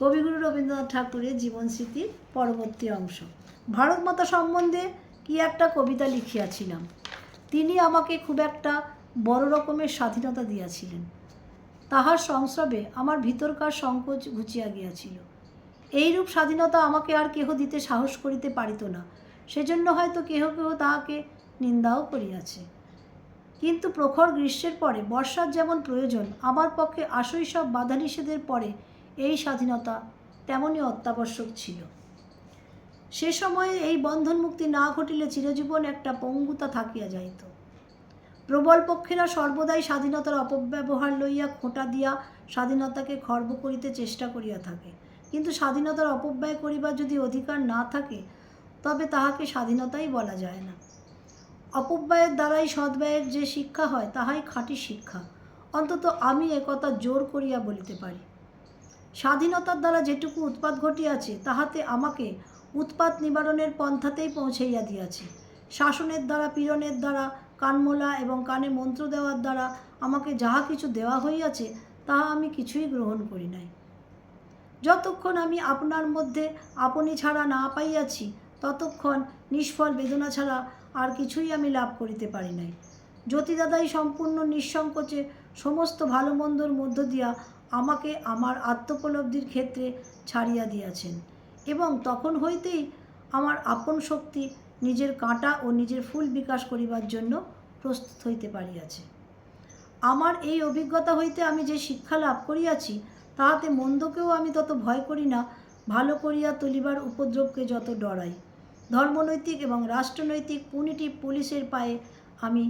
কবিগুরু রবীন্দ্রনাথ ঠাকুরের জীবন স্মৃতির পরবর্তী অংশ। ভারত মাতা সম্বন্ধে কি একটা কবিতা লিখিয়াছিলাম, তিনি আমাকে খুব একটা বড় রকমের স্বাধীনতা দিয়াছিলেন। তাহার সংস্রবে আমার ভিতরকার সংকোচ ঘুচিয়া গিয়াছিল। এইরূপ স্বাধীনতা আমাকে আর কেহ দিতে সাহস করিতে পারিত না, সেজন্য হয়তো কেহ কেহ তাহাকে নিন্দাও করিয়াছে। কিন্তু প্রখর গ্রীষ্মের পরে, বর্ষার যেমন প্রয়োজন, আমার পক্ষে আশৈশব বাধা নিষেধের পরে এই স্বাধীনতা তেমনই অত্যাবশ্যক ছিল। সে সময়ে এই বন্ধন মুক্তি না ঘটিলে চিরজীবন একটা পঙ্গুতা থাকিয়া যাইত। প্রবল পক্ষেরা সর্বদাই স্বাধীনতার অপব্যবহার লইয়া খোঁটা দিয়া স্বাধীনতাকে খর্ব করিতে চেষ্টা করিয়া থাকে। কিন্তু স্বাধীনতার অপব্যয় করিবার যদি অধিকার না থাকে, তবে তাহাকে স্বাধীনতাই বলা যায় না। অপব্যয়ের দ্বারাই সদ্ব্যয়ের যে শিক্ষা হয়, তাহাই খাঁটি শিক্ষা। অন্তত আমি একথা জোর করিয়া বলিতে পারি। স্বাধীনতার দ্বারা যেটুকু উৎপাত ঘটিয়াছে, তাহাতে আমাকে উৎপাত নিবারণের পন্থাতেই পৌঁছাইয়া দিয়াছে। শাসনের দ্বারা, পীড়নের দ্বারা, কানমোলা এবং কানে মন্ত্র দেওয়ার দ্বারা আমাকে যাহা কিছু দেওয়া হইয়াছে, তাহা আমি কিছুই গ্রহণ করি নাই। যতক্ষণ আমি আপনার মধ্যে আপনি ছাড়া না পাইয়াছি, ততক্ষণ নিষ্ফল বেদনা ছাড়া আর কিছুই আমি লাভ করিতে পারি নাই। জ্যোতিদাদাই সম্পূর্ণ নিঃসংকোচে সমস্ত ভালো মন্দর মধ্য দিয়া আমাকে আমার আত্মোপলব্ধির ক্ষেত্রে ছাড়িয়া দিয়াছেন এবং তখন হইতেই আমার আপন শক্তি নিজের কাঁটা ও নিজের ফুল বিকাশ করিবার জন্য প্রস্তুত হইতে পারিয়াছে। আমার এই অভিজ্ঞতা হইতে আমি যে শিক্ষা লাভ করিয়াছি, তাহাতে মন্দকেও আমি তত ভয় করি না, ভালো করিয়া তুলিবার উপদ্রবকে যত ডরাই। ধর্মনৈতিক এবং রাষ্ট্রনৈতিক পুনিটি পুলিশের পায়ে আমি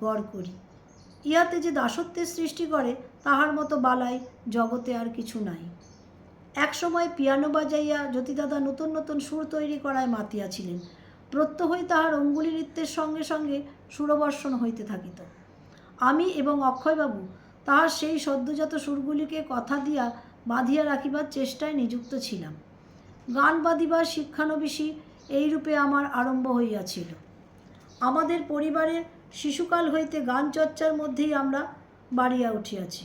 গড় করি। ইহাতে যে দাসত্বের সৃষ্টি করে, তাহার মতো বালাই জগতে আর কিছু নাই। একসময় পিয়ানো বাজাইয়া জ্যোতিদাদা নতুন নতুন সুর তৈরি করায় মাতিয়াছিলেন প্রত্যহই তাহার অঙ্গুলি নৃত্যের সঙ্গে সঙ্গে সুরবর্ষণ হইতে থাকিত। আমি এবং অক্ষয়বাবু তাহার সেই সদ্যজাত সুরগুলিকে কথা দিয়া বাঁধিয়া রাখিবার চেষ্টায় নিযুক্ত ছিলাম। গান বাঁধিবার শিক্ষানবিশী এইরূপে আমার আরম্ভ হইয়াছিল। আমাদের পরিবারের শিশুকাল হইতে গান চর্চার মধ্যেই আমরা বাড়িয়া উঠিয়াছি।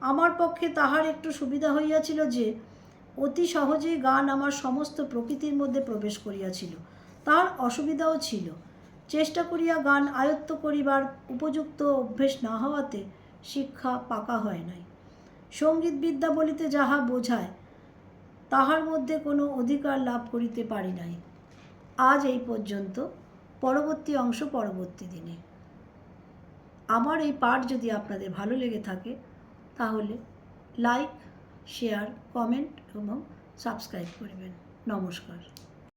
আমার পক্ষে তাহার একটু সুবিধা হইয়াছিল যে, অতি সহজেই গান আমার সমস্ত প্রকৃতির মধ্যে প্রবেশ করিয়াছিল। তার অসুবিধাও ছিল। চেষ্টা করিয়া গান আয়ত্ত করিবার উপযুক্ত অভ্যেস না হওয়াতে শিক্ষা পাকা হয় নাই। সংগীত বিদ্যা বলিতে যাহা বোঝায়, তাহার মধ্যে কোনো অধিকার লাভ করিতে পারি নাই। আজ এই পর্যন্ত। পরবর্তী অংশ পরবর্তী দিনে। আমার এই পাঠ যদি আপনাদের ভালো লেগে থাকে, তাহলে লাইক শেয়ার কমেন্ট এবং সাবস্ক্রাইব করবেন। নমস্কার।